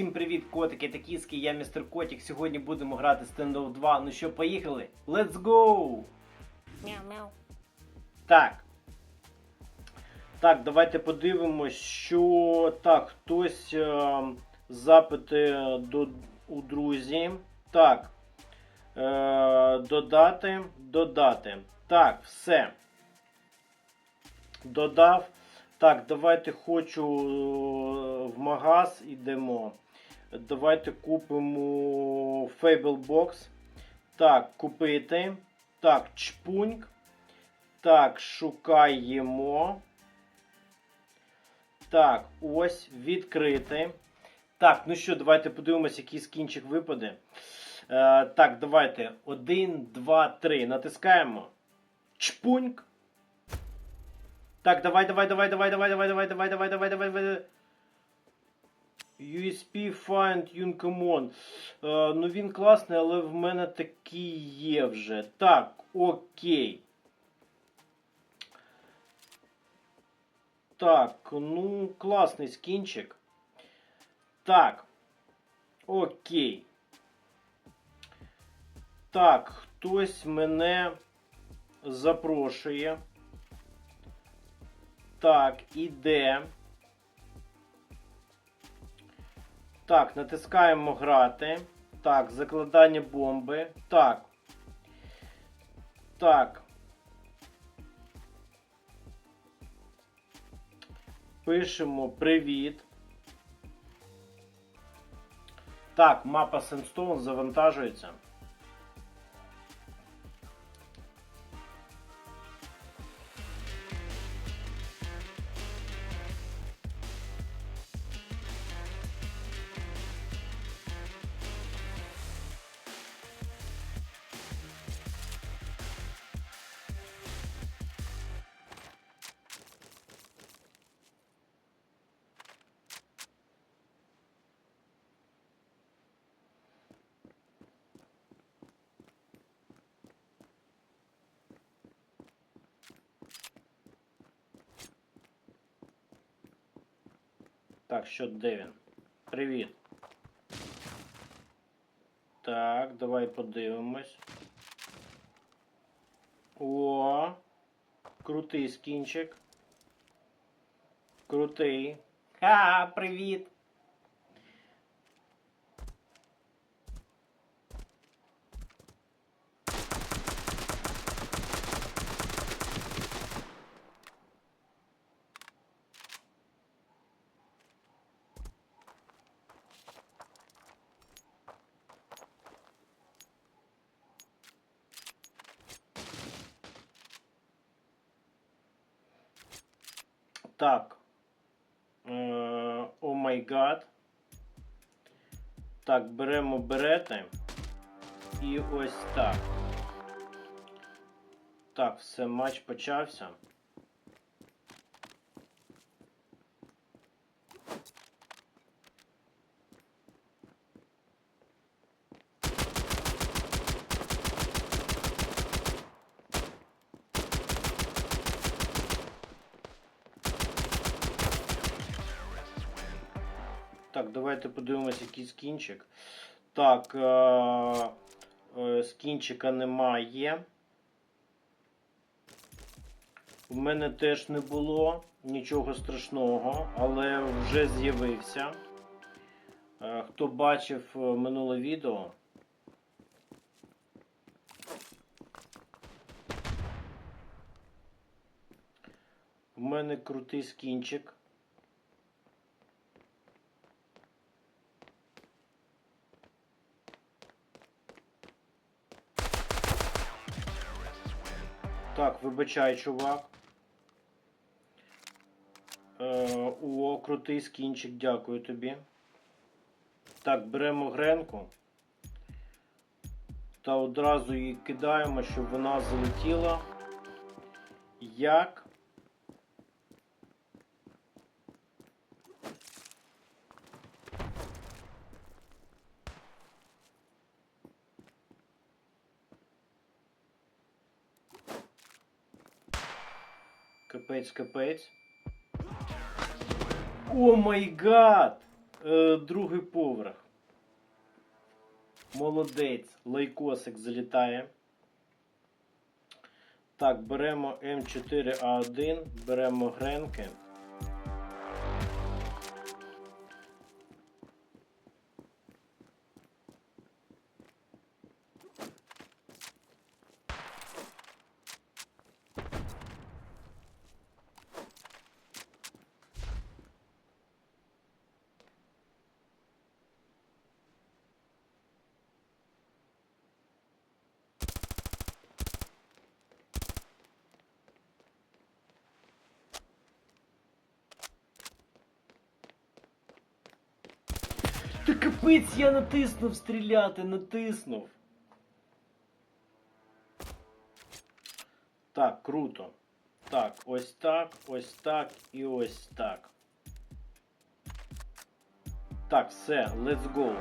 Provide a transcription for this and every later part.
Всім привіт, котики та кіски, я містер Котик. Сьогодні будемо грати Standoff 2. Ну що, поїхали? Let's go! Мяу-мяу. Так. Так, давайте подивимось, що так, хтось е, запити до, у друзі. Так. Е, додати, додати. Так, все. Додав. Так, давайте хочу е, в магаз ідемо. Давайте купимо Fable Box. Так, купити. Так, чпуньк. Так, шукаємо. Так, ось відкрити. Так, ну що, давайте подивимося, який скінчик випаде. Е, так, давайте. Один, два, три. Натискаємо. Чпуньк. Так, давай, давай, давай, давай, давай, давай, давай, давай, давай, давай, давай, давай. USP Find Uncomon. Е, ну він класний, але в мене такий є вже. Так, окей. Так, ну, класний скінчик. Так. Окей. Так, хтось мене запрошує. Так, іде. Так, натискаємо грати. Так, закладання бомби. Так. Так. Пишемо привіт. Так, мапа Sandstone завантажується. Так, що де він? Привіт. Так, давай подивимось. О, крутий скінчик. Крутий. Ха, привіт. Так. Е, О май гад. Так, беремо берети. І ось так. Так, все, матч почався. Так, давайте подивимось, який скінчик. Так, е- е- скінчика немає. У мене теж не було нічого страшного, але вже з'явився. Е, Хто бачив минуле відео, у мене крутий скінчик. Так, вибачай, чувак. Е, о, крутий скінчик, дякую тобі. Так, беремо гренку. Та одразу її кидаємо, щоб вона залетіла. Як? Капець, капець. О май гад! е, другий поверх. Молодець. Лайкосик залітає. Так, беремо М4А1, беремо гренки. Та капець, я натиснув стріляти, натиснув. Так, круто. Так, ось так, ось так і ось так. Так, все, let's go.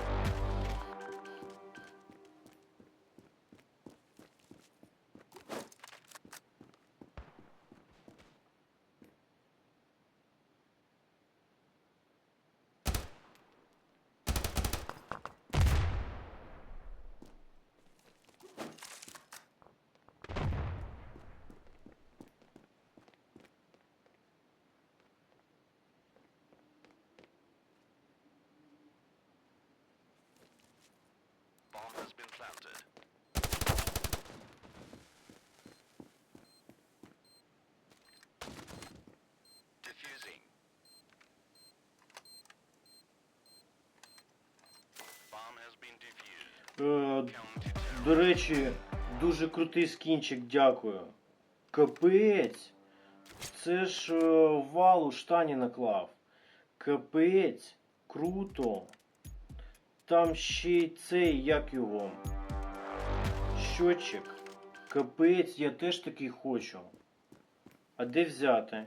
Bomb planted. Diffusing. Bomb has been defused. Е, До речі, дуже крутий скінчик, дякую. Капець. Це ж е, вал у штані наклав. Капець. Круто. Там ще й цей, як його. Щотчик. Капець, я теж такий хочу. А де взяти?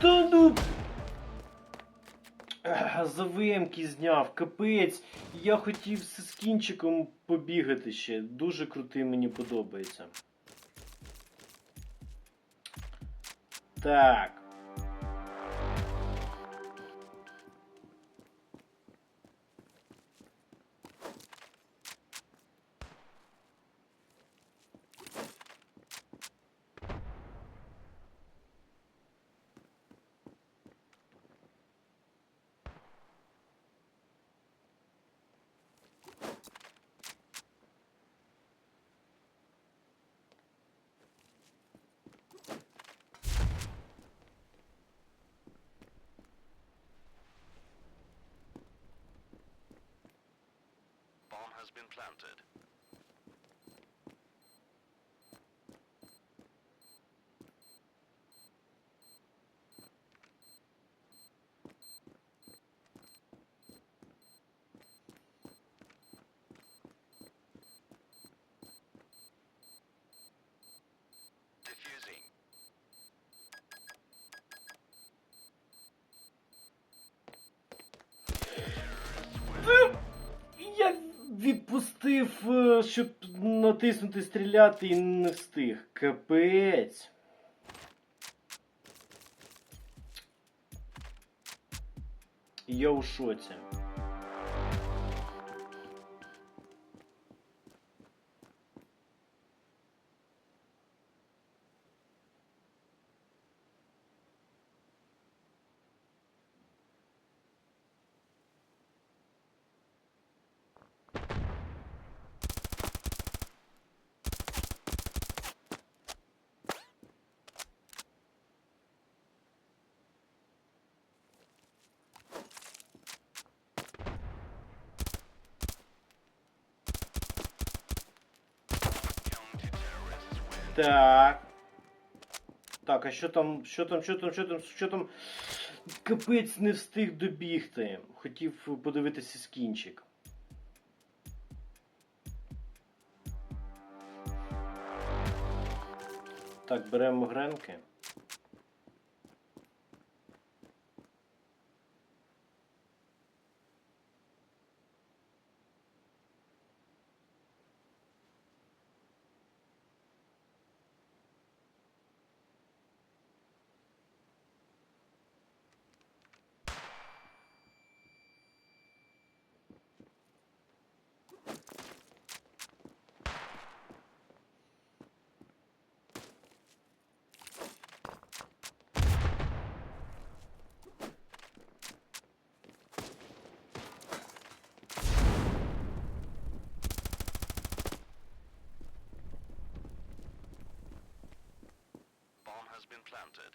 Та ну. За вимки зняв, капець. Я хотів з кінчиком побігати ще. Дуже крутий мені подобається. Так. Has been planted. Diffusing. Відпустив, е, щоб натиснути стріляти і не встиг. Капець. Я у шоці. Так. Так, а що там, що там, що там, що там, що там? Капець не встиг добігти. Хотів подивитися скінчик. Так, беремо гренки. Planted.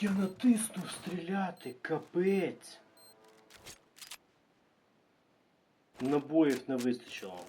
Я натиснув стріляти, капець. Набоїв не вистачило.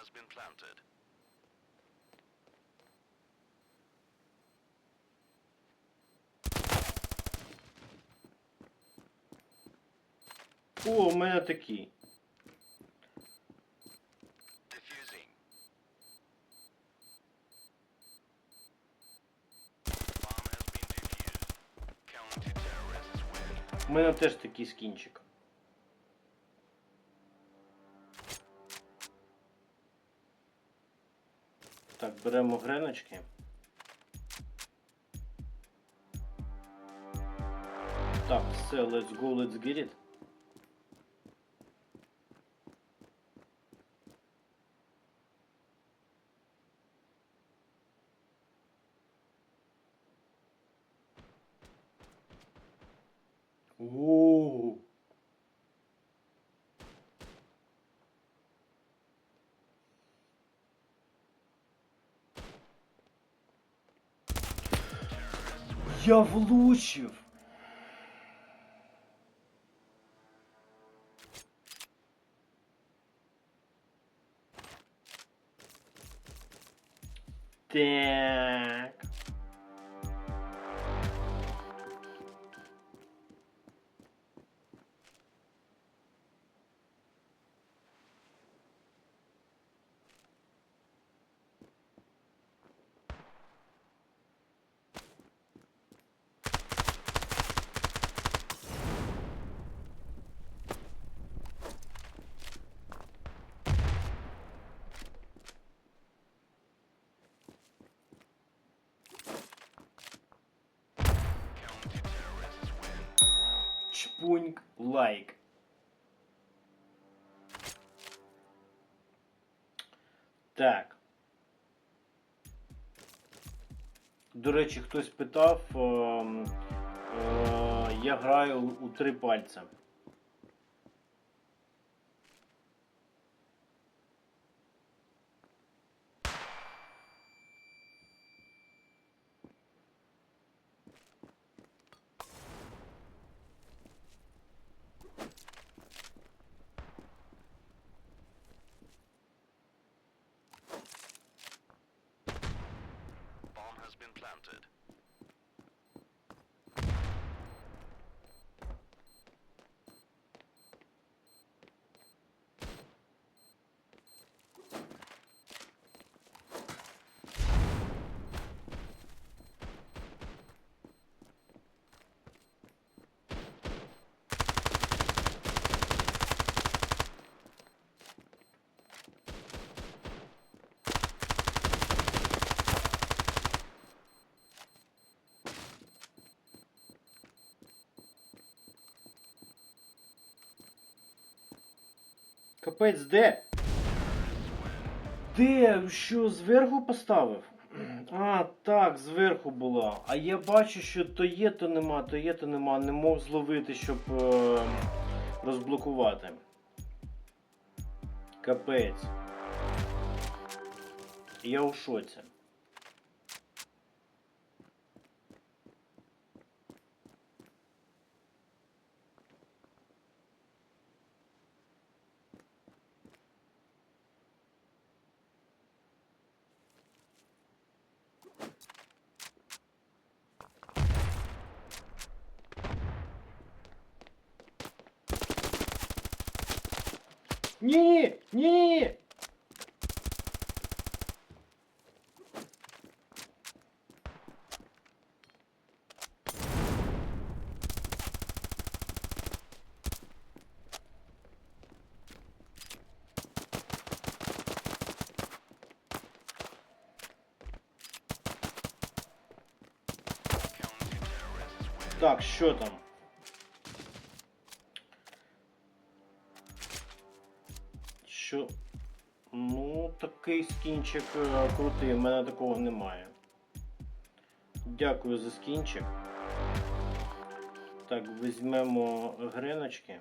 has been planted. О, у мене такий. Diffusing. Bomb has been defused. Counter-terrorists win. У мене теж такий скінчик. беремо греночки. Так, все, let's go, let's get it. Оу. Я влучив. Так. Чпуньк лайк. Так. До речі, хтось питав, е, е, я граю у три пальця. Bomb has been planted. Капець, де? Де? Що, зверху поставив? А, так, зверху була. А я бачу, що то є, то нема, то є, то нема. Не мог зловити, щоб е, розблокувати. Капець. Я у шоці. Так, що там? Що? Ну, такий скінчик е, крутий, в мене такого немає. Дякую за скінчик. Так, візьмемо гриночки.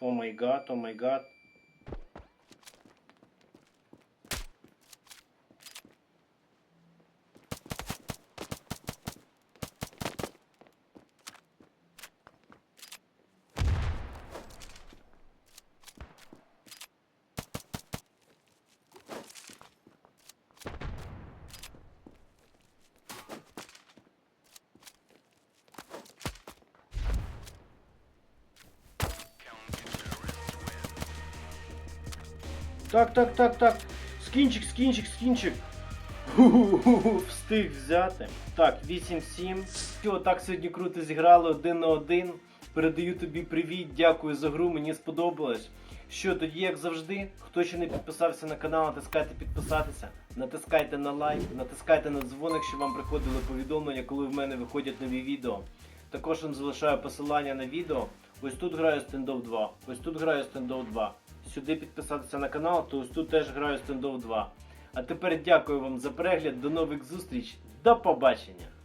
О май гад, о май гад. Так, так, так, так. Скінчик, скінчик, скінчик. Встиг взяти. Так, 8-7. Все, так сьогодні круто зіграли один на один. Передаю тобі привіт, дякую за гру, мені сподобалось. Що, тоді, як завжди, хто ще не підписався на канал, натискайте підписатися, натискайте на лайк, натискайте на дзвоник, щоб вам приходили повідомлення, коли в мене виходять нові відео. Також вам залишаю посилання на відео. Ось тут граю стендов 2, ось тут граю стендов 2. Сюди підписатися на канал, то ось тут теж граю стендов 2. А тепер дякую вам за перегляд, до нових зустріч, до побачення!